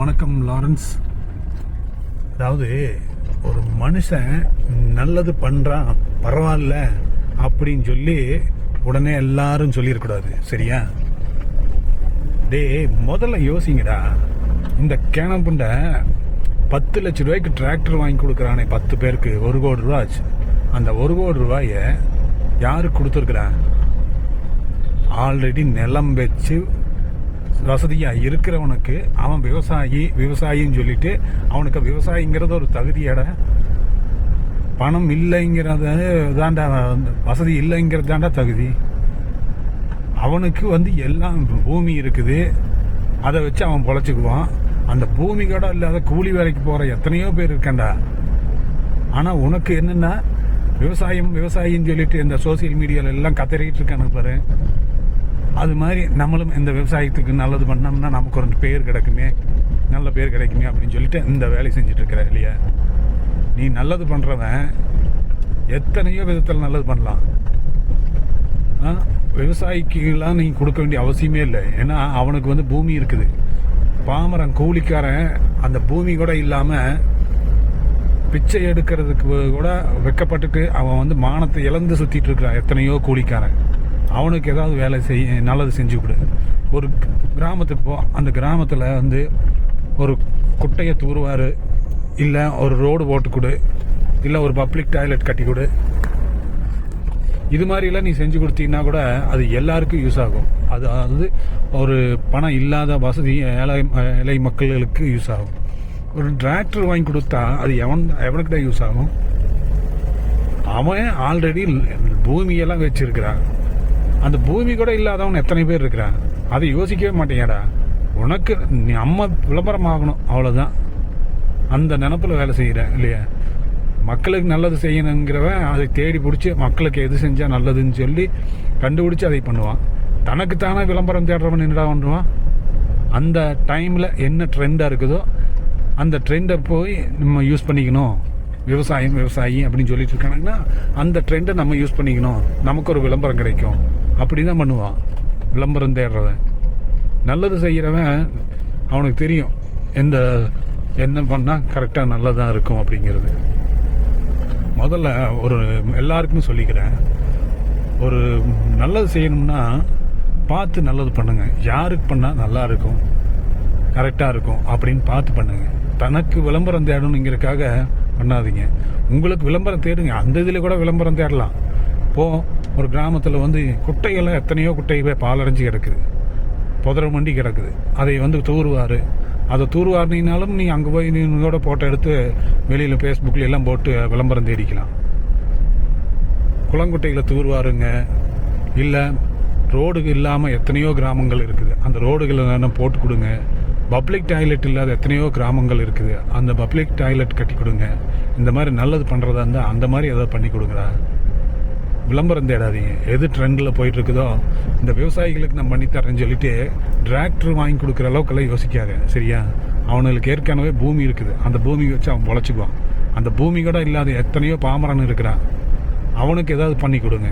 வணக்கம் லாரன்ஸ். அதாவது ஒரு மனுஷன் நல்லது பண்ணுறான் பரவாயில்ல அப்படின்னு சொல்லி உடனே எல்லாரும் சொல்லியிருக்கூடாது சரியா? டே முதல்ல யோசிங்கடா. இந்த கேனப்புண்ட பத்து லட்ச ரூபாய்க்கு டிராக்டர் வாங்கி கொடுக்குறானே பத்து பேருக்கு. ஒரு கோடி ரூபா ஆச்சு. அந்த ஒரு கோடி ரூபாயை யாருக்கு கொடுத்துருக்குறான் ஆல்ரெடி நிலம் வச்சு வசதியாக இருக்கிறவனுக்கு அவன் விவசாயி விவசாயின்னு சொல்லிட்டு அவனுக்கு விவசாயிங்கிறது ஒரு தகுதியட பணம் இல்லைங்கிறத தாண்டா வசதி இல்லைங்கிறது தாண்டா தகுதி. அவனுக்கு வந்து எல்லாம் பூமி இருக்குது. அதை வச்சு அவன் பொழைச்சிக்குவான். அந்த பூமி கூட இல்லாத கூலி வேலைக்கு போகிற எத்தனையோ பேர் இருக்கேன்டா. ஆனால் உனக்கு என்னென்னா விவசாயம் விவசாயின்னு சொல்லிட்டு இந்த சோசியல் மீடியாவில் எல்லாம் கத்தறிக்கிட்டு இருக்கானு பாரு. அது மாதிரி நம்மளும் இந்த விவசாயத்துக்கு நல்லது பண்ணோம்னா நமக்கு ஒரு பேர் கிடைக்குமே நல்ல பேர் கிடைக்குமே அப்படின்னு சொல்லிட்டு இந்த வேலையை செஞ்சிட்ருக்கிற இல்லையா? நீ நல்லது பண்ணுறவன் எத்தனையோ விதத்தில் நல்லது பண்ணலாம். ஆ, விவசாயிக்கெல்லாம் நீங்கள் கொடுக்க வேண்டிய அவசியமே இல்லை. ஏன்னா அவனுக்கு வந்து பூமி இருக்குது. பாமரன் கூலிக்காரன் அந்த பூமி கூட இல்லாமல் பிச்சை எடுக்கிறதுக்கு கூட வெக்கப்பட்டுட்டு அவன் வந்து மானத்தை இழந்து சுற்றிட்டு இருக்கிறான். எத்தனையோ கூலிக்காரன். அவனுக்கு ஏதாவது வேலை செய் நல்லது செஞ்சு கொடு ஒரு கிராமத்துக்கு போ அந்த கிராமத்தில் வந்து ஒரு குட்டையை தூருவார் இல்லை ஒரு ரோடு போட்டு கொடு இல்லை ஒரு பப்ளிக் டாய்லெட் கட்டி கொடு. இது மாதிரிலாம் நீ செஞ்சு கொடுத்தீங்கன்னா கூட அது எல்லாருக்கும் யூஸ் ஆகும். அது அதாவது ஒரு பணம் இல்லாத வசதி ஏழை ஏழை மக்களுக்கு யூஸ் ஆகும். ஒரு டிராக்டர் வாங்கி கொடுத்தா அது எவன் எவனுக்கு தான் யூஸ் ஆகும்? அவன் ஆல்ரெடி பூமியெல்லாம் வச்சிருக்கிறான். அந்த பூமி கூட இல்லாதவன் எத்தனை பேர் இருக்கிறான்? அதை யோசிக்கவே மாட்டேங்கடா. உனக்கு நீ அம்மா விளம்பரம் ஆகணும் அவ்வளோதான் அந்த நினப்பில் வேலை செய்கிறேன் இல்லையா? மக்களுக்கு நல்லது செய்யணுங்கிறவன் அதை தேடி பிடிச்சி மக்களுக்கு எது செஞ்சால் நல்லதுன்னு சொல்லி கண்டுபிடிச்சி அதை பண்ணுவான். தனக்கு தானே விளம்பரம் தேடுறவன் என்னடா பண்ணுவான்? அந்த டைமில் என்ன ட்ரெண்டாக இருக்குதோ அந்த ட்ரெண்டை போய் நம்ம யூஸ் பண்ணிக்கணும். விவசாயம் விவசாயி அப்படின்னு சொல்லிட்டு இருக்காங்கன்னா அந்த ட்ரெண்டை நம்ம யூஸ் பண்ணிக்கணும். நமக்கு ஒரு விளம்பரம் கிடைக்கும். அப்படி தான் பண்ணுவான். விளம்பரம் தேடுறவன். நல்லது செய்கிறவன் அவனுக்கு தெரியும் எந்த என்ன பண்ணால் கரெக்டாக நல்லதாக இருக்கும் அப்படிங்கிறது. முதல்ல ஒரு எல்லாருக்குமே சொல்லிக்கிறேன். ஒரு நல்லது செய்யணும்னா பார்த்து நல்லது பண்ணுங்க. யாருக்கு பண்ணால் நல்லா இருக்கும் கரெக்டாக இருக்கும் அப்படின்னு பார்த்து பண்ணுங்க. தனக்கு விளம்பரம் தேடணுங்கிறதுக்காக பண்ணாதீங்க. உங்களுக்கு விளம்பரம் தேடுங்க. அந்த இதில் கூட விளம்பரம் தேடலாம். போ ஒரு கிராமத்தில் வந்து குட்டையெல்லாம் எத்தனையோ குட்டைகள் பாலடைஞ்சு கிடக்குது. புதற மண்டி கிடக்குது. அதை வந்து தூருவார். அதை தூர்வாரினாலும் நீ அங்கே போய் நீ இதோட போட்டோ எடுத்து வெளியில் ஃபேஸ்புக்கில் எல்லாம் போட்டு விளம்பரம் தேடிக்கலாம். குளங்குட்டையில் தூர்வாருங்க. இல்லை ரோடு இல்லாமல் எத்தனையோ கிராமங்கள் இருக்குது. அந்த ரோடுகளை வேணால் போட்டு கொடுங்க. பப்ளிக் டாய்லெட் இல்லாத எத்தனையோ கிராமங்கள் இருக்குது. அந்த பப்ளிக் டாய்லெட் கட்டி கொடுங்க. இந்த மாதிரி நல்லது பண்ணுறதா இருந்தால் அந்த மாதிரி ஏதாவது பண்ணி கொடுங்கடா. விளம்பரம் தேடாதீங்க. எது ட்ரெண்டில் போயிட்டுருக்குதோ இந்த விவசாயிகளுக்கு நான் பண்ணித்தரேன்னு சொல்லிட்டு டிராக்டர் வாங்கி கொடுக்குற அளவுக்கெல்லாம் யோசிக்காத சரியா? அவனுக்கு ஏற்கனவே பூமி இருக்குது. அந்த பூமி வச்சு அவன் பொழைச்சிக்குவான் அந்த பூமி கூட இல்லாத எத்தனையோ பாமரன் இருக்கிறான். அவனுக்கு ஏதாவது பண்ணி கொடுங்க.